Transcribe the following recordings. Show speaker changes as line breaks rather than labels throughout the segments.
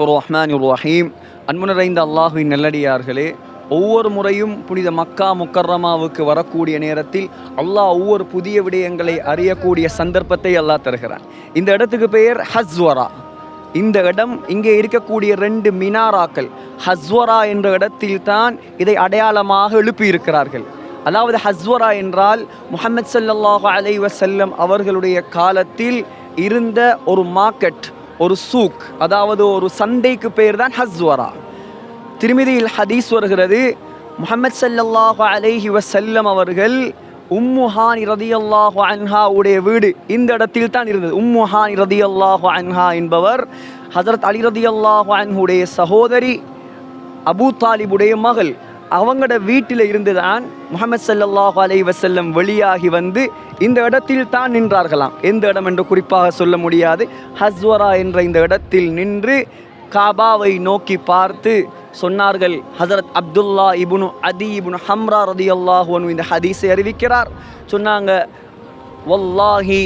ரஹ்மான் ரஹீம் அன்பு நிறைந்த அல்லாஹுவின் நல்லடியார்களே ஒவ்வொரு முறையும் புனித மக்கா முக்கர்ரமாவுக்கு வரக்கூடிய நேரத்தில் அல்லாஹ் ஒவ்வொரு புதிய விடயங்களை அறியக்கூடிய சந்தர்ப்பத்தை அல்லாஹ் தருகிறான். இந்த இடத்துக்கு பெயர் ஹஸ்வரா. இந்த இடம் இங்கே இருக்கக்கூடிய ரெண்டு மினாராக்கள் ஹஸ்வரா என்ற இடத்தில் தான் இதை அடையாளமாக எழுப்பியிருக்கிறார்கள். அதாவது ஹஸ்வரா என்றால் முஹம்மது சல்லாஹ் அலைஹி வஸல்லம் அவர்களுடைய காலத்தில் இருந்த ஒரு மார்க்கெட். ஒரு சூக் அதாவது ஒரு சந்தைக்கு பெயர் தான் ஹஸ்வரா. திருமிதியில் ஹதீஸ் வருகிறது முஹம்மது சல்லாஹு அலைஹி வசல்லம் அவர்கள் உம்முஹானி ரதியல்லாஹு அன்ஹா உடைய வீடு இந்த இடத்தில் தான் இருந்தது. உம்முஹானி ரதியல்லாஹு அன்ஹா என்பவர் ஹசரத் அலி ரதியல்லாஹு அன்ஹுடைய சகோதரி அபூ தாலிபுடைய மகள். அவங்களோட வீட்டில் இருந்து தான் முகமது சல்லாஹ் அலை வசல்லம் வெளியாகி வந்து இந்த இடத்தில் தான் நின்றார்களாம். எந்த இடம் என்று குறிப்பாக சொல்ல முடியாது. ஹஸ்வரா என்ற இந்த இடத்தில் நின்று காபாவை நோக்கி பார்த்து சொன்னார்கள் ஹசரத் அப்துல்லா இபுனு அதி இபுனு ஹம்ரா ரதி அல்லாஹுவனு இந்த ஹதீஸை அறிவிக்கிறார். சொன்னாங்க வல்லாஹி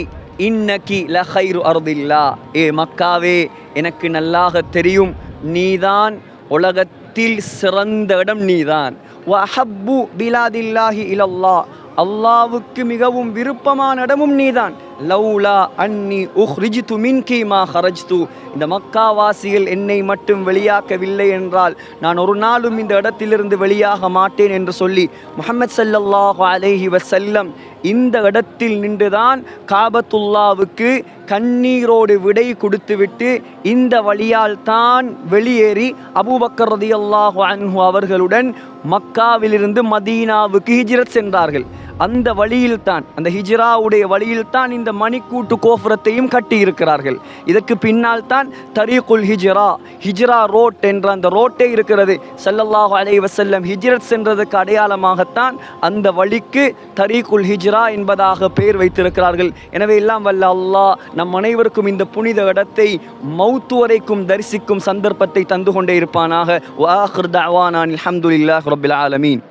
இன்னக்கி லஹைரு அருதில்லா. ஏ மக்காவே எனக்கு நல்லாக தெரியும். நீதான் உலகத் உலகத்தில் சிறந்த இடம் நீதான். வஹப்பு பிலாதில்லாஹி இலல்லா அல்லாவுக்கு மிகவும் விருப்பமான இடமும் நீதான். லவ்லா அன்னி உஹ்ரிஜ்து மின்கி மா ஹரஜ்து. இந்த மக்காவாசிகள் என்னை மட்டும் வெளியாக்கவில்லை என்றால் நான் ஒரு நாளும் இந்த இடத்திலிருந்து வெளியாக மாட்டேன் என்று சொல்லி முஹம்மது சல்லாஹ் அலைஹி வசல்லம் இந்த இடத்தில் நின்றுதான் காபத்துல்லாவுக்கு கண்ணீரோடு விடை கொடுத்துவிட்டு இந்த வழியால் தான் வெளியேறி அபூபக்கர் ரதியல்லாஹு அன்ஹு அவர்களுடன் மக்காவிலிருந்து மதீனாவுக்கு ஹிஜ்ரத் சென்றார்கள். அந்த வழியில்தான் அந்த ஹிஜ்ராவுடைய வழியில்தான் இந்த மணிக்கூட்டு கோபுரத்தையும் கட்டியிருக்கிறார்கள். இதற்கு பின்னால் தான் தரீகுல் ஹிஜ்ரா ஹிஜ்ரா ரோட் என்ற அந்த ரோட்டே இருக்கிறது. சல்லல்லாஹு அலைஹி வசல்லம் ஹிஜ்ரத் சென்றதுக்கு அடையாளமாகத்தான் அந்த வழிக்கு தரீகுல் ஹிஜ்ரா என்பதாக பெயர் வைத்திருக்கிறார்கள். எனவே எல்லாம் வல்ல அல்லாஹ் நம் அனைவருக்கும் இந்த புனித இடத்தை மௌத்து வரைக்கும் தரிசிக்கும் சந்தர்ப்பத்தை தந்து கொண்டே இருப்பானாக. வாஹிர் தவானான் அல்ஹம்துலில்லாஹ் ரப்பில் ஆலமீன்.